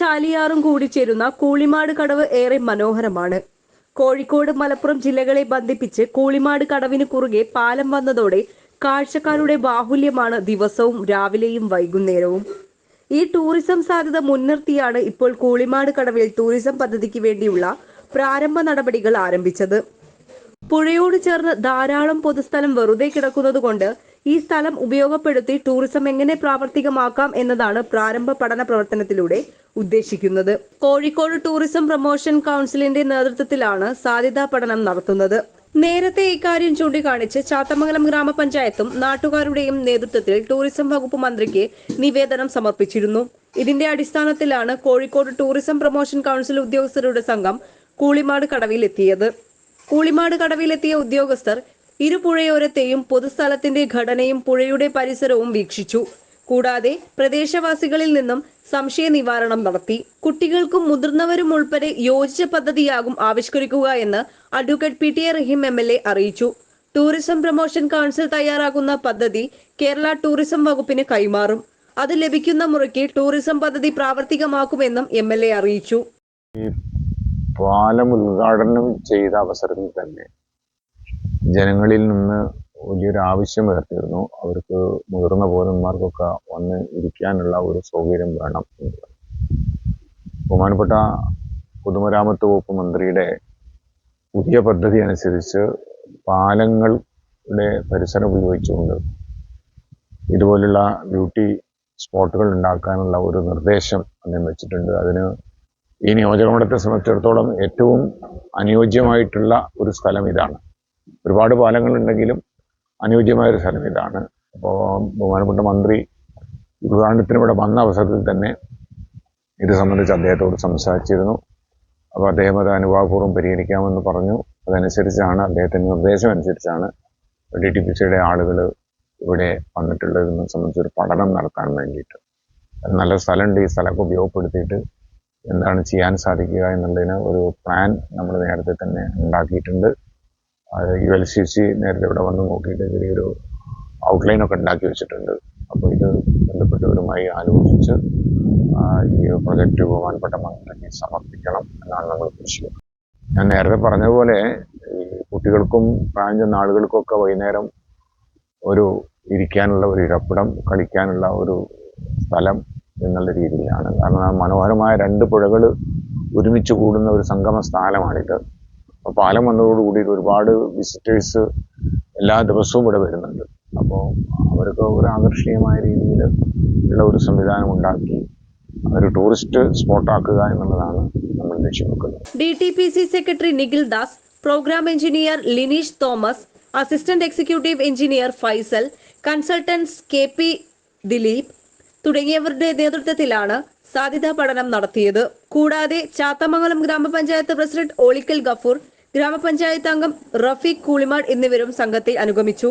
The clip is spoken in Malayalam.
ചാലിയാറും കൂടി ചേരുന്ന കൂളിമാട് കടവ് ഏറെ മനോഹരമാണ്. കോഴിക്കോട് മലപ്പുറം ജില്ലകളെ ബന്ധിപ്പിച്ച് കൂളിമാട് കടവിന് കുറുകെ പാലം വന്നതോടെ കാഴ്ചക്കാരുടെ ബാഹുല്യമാണ് ദിവസവും രാവിലെയും വൈകുന്നേരവും. ഈ ടൂറിസം സാധ്യത മുൻനിർത്തിയാണ് ഇപ്പോൾ കൂളിമാട് കടവിൽ ടൂറിസം പദ്ധതിക്ക് വേണ്ടിയുള്ള പ്രാരംഭ നടപടികൾ ആരംഭിച്ചത്. പുഴയോട് ചേർന്ന് ധാരാളം പൊതുസ്ഥലം വെറുതെ കിടക്കുന്നതുകൊണ്ട് ഈ സ്ഥലം ഉപയോഗപ്പെടുത്തി ടൂറിസം എങ്ങനെ പ്രാവർത്തികമാക്കാം എന്നതാണ് പ്രാരംഭ പഠന പ്രവർത്തനത്തിലൂടെ ഉദ്ദേശിക്കുന്നത്. കോഴിക്കോട് ടൂറിസം പ്രൊമോഷൻ കൗൺസിലിന്റെ നേതൃത്വത്തിലാണ് സാധ്യതാ പഠനം നടത്തുന്നത്. നേരത്തെ ഇക്കാര്യം ചൂണ്ടിക്കാണിച്ച് ചാത്തമംഗലം ഗ്രാമപഞ്ചായത്തും നാട്ടുകാരുടെയും നേതൃത്വത്തിൽ ടൂറിസം വകുപ്പ് മന്ത്രിക്ക് നിവേദനം സമർപ്പിച്ചിരുന്നു. ഇതിന്റെ അടിസ്ഥാനത്തിലാണ് കോഴിക്കോട് ടൂറിസം പ്രൊമോഷൻ കൗൺസിൽ ഉദ്യോഗസ്ഥരുടെ സംഘം കൂളിമാട് കടവിൽ എത്തിയത് കൂളിമാട് കടവിലെത്തിയ ഉദ്യോഗസ്ഥർ ഇരുപുഴയോരത്തെയും പൊതുസ്ഥലത്തിന്റെ ഘടനയും പുഴയുടെ പരിസരവും വീക്ഷിച്ചു. കൂടാതെ പ്രദേശവാസികളിൽ നിന്നും സംശയ നിവാരണം നടത്തി. കുട്ടികൾക്കും മുതിർന്നവരും ഉൾപ്പെടെ യോജിച്ച പദ്ധതിയാകും ആവിഷ്കരിക്കുക എന്ന് advocate P T A Rahim M L A അറിയിച്ചു. ടൂറിസം പ്രൊമോഷൻ കൗൺസിൽ തയ്യാറാക്കുന്ന പദ്ധതി കേരള ടൂറിസം വകുപ്പിന് കൈമാറും. അത് ലഭിക്കുന്ന മുറയ്ക്ക് ടൂറിസം പദ്ധതി പ്രാവർത്തികമാക്കുമെന്നും എം എൽ എ അറിയിച്ചു. പാലം ഉദ്ഘാടനം ചെയ്ത അവസരത്തിൽ തന്നെ ജനങ്ങളിൽ നിന്ന് വലിയൊരു ആവശ്യം ഉയർത്തിയിരുന്നു. അവർക്ക് മുതിർന്ന പൗരന്മാർക്കൊക്കെ വന്ന് ഇരിക്കാനുള്ള ഒരു സൗകര്യം വേണം എന്ന് ബഹുമാനപ്പെട്ട പൊതുമരാമത്ത് വകുപ്പ് മന്ത്രിയുടെ പുതിയ പദ്ധതി അനുസരിച്ച് പാലങ്ങളുടെ പരിസരം ഉപയോഗിച്ചുകൊണ്ട് ഇതുപോലുള്ള ബ്യൂട്ടി സ്പോട്ടുകൾ ഉണ്ടാക്കാനുള്ള ഒരു നിർദ്ദേശം അദ്ദേഹം വെച്ചിട്ടുണ്ട്. അതിന് ഈ നിയോജകമണ്ഡലത്തെ സംബന്ധിച്ചിടത്തോളം ഏറ്റവും അനുയോജ്യമായിട്ടുള്ള ഒരു സ്ഥലം ഇതാണ്. ഒരുപാട് പാലങ്ങളുണ്ടെങ്കിലും അനുയോജ്യമായ ഒരു സ്ഥലം ഇതാണ്. അപ്പോൾ ബഹുമാനപ്പെട്ട മന്ത്രി ഉദ്ഘാടനത്തിന് ഇവിടെ വന്ന അവസരത്തിൽ തന്നെ ഇത് സംബന്ധിച്ച് അദ്ദേഹത്തോട് സംസാരിച്ചിരുന്നു. അപ്പോൾ അദ്ദേഹം അത് അനുഭാവപൂർവം പരിഗണിക്കാമെന്ന് പറഞ്ഞു. അതനുസരിച്ചാണ് അദ്ദേഹത്തിന്റെ നിർദ്ദേശം അനുസരിച്ചാണ് ഡി ടി പി സിയുടെ ആളുകൾ ഇവിടെ വന്നിട്ടുള്ളതെന്ന് സംബന്ധിച്ചൊരു പഠനം നടത്താൻ വേണ്ടിയിട്ട്. നല്ല സ്ഥലമുണ്ട്. ഈ സ്ഥലമൊക്കെ ഉപയോഗപ്പെടുത്തിയിട്ട് എന്താണ് ചെയ്യാൻ സാധിക്കുക എന്നുള്ളതിന് ഒരു പ്ലാൻ നമ്മൾ നേരത്തെ തന്നെ ഉണ്ടാക്കിയിട്ടുണ്ട്. യു എൽ സി സി നേരത്തെ ഇവിടെ വന്ന് നോക്കിയിട്ട് ചെറിയൊരു ഔട്ട്ലൈൻ ഒക്കെ ഉണ്ടാക്കി വെച്ചിട്ടുണ്ട്. അപ്പോൾ ഇത് ബന്ധപ്പെട്ടവരുമായി ആലോചിച്ച് ഈ പ്രൊജക്റ്റ് ബഹുമാനപ്പെട്ട മന്ത്രിക്ക് സമർപ്പിക്കണം എന്നാണ് നമ്മൾ ഉദ്ദേശിക്കുന്നത്. ഞാൻ നേരത്തെ പറഞ്ഞതുപോലെ ഈ കുട്ടികൾക്കും പ്രായം ചെന്ന ഒക്കെ വൈകുന്നേരം ഒരു ഇരിക്കാനുള്ള ഒരു ഇരപ്പിടം കളിക്കാനുള്ള ഒരു സ്ഥലം എന്നുള്ള രീതിയിലാണ്. കാരണം മനോഹരമായ രണ്ട് പുഴകൾ ഒരുമിച്ച് കൂടുന്ന ഒരു സംഗമ സ്ഥലമാണിത്. അപ്പോൾ പാലം വന്നതോടുകൂടി ഒരുപാട് വിസിറ്റേഴ്സ് എല്ലാ ദിവസവും ഇവിടെ വരുന്നുണ്ട്. അപ്പോൾ അവർക്ക് ഒരു ആകർഷണീയമായ രീതിയിൽ ഉള്ള ഒരു സംവിധാനം ഉണ്ടാക്കി ഒരു ടൂറിസ്റ്റ് സ്പോട്ട് ആക്കുക എന്നുള്ളതാണ് നമ്മൾ ലക്ഷ്യം വെക്കുന്നത്. D T P C secretary Nikhil Das programme engineer Linish Thomas assistant executive engineer Faisal consultants K P Dileep തുടങ്ങിയവരുടെ നേതൃത്വത്തിലാണ് സാധ്യതാ പഠനം നടത്തിയത്. കൂടാതെ ചാത്തമംഗലം ഗ്രാമപഞ്ചായത്ത് പ്രസിഡന്റ് ഒളിക്കൽ ഗഫൂർ ഗ്രാമപഞ്ചായത്ത് അംഗം റഫീഖ് കൂളിമാട് എന്നിവരും സംഘത്തെ അനുഗമിച്ചു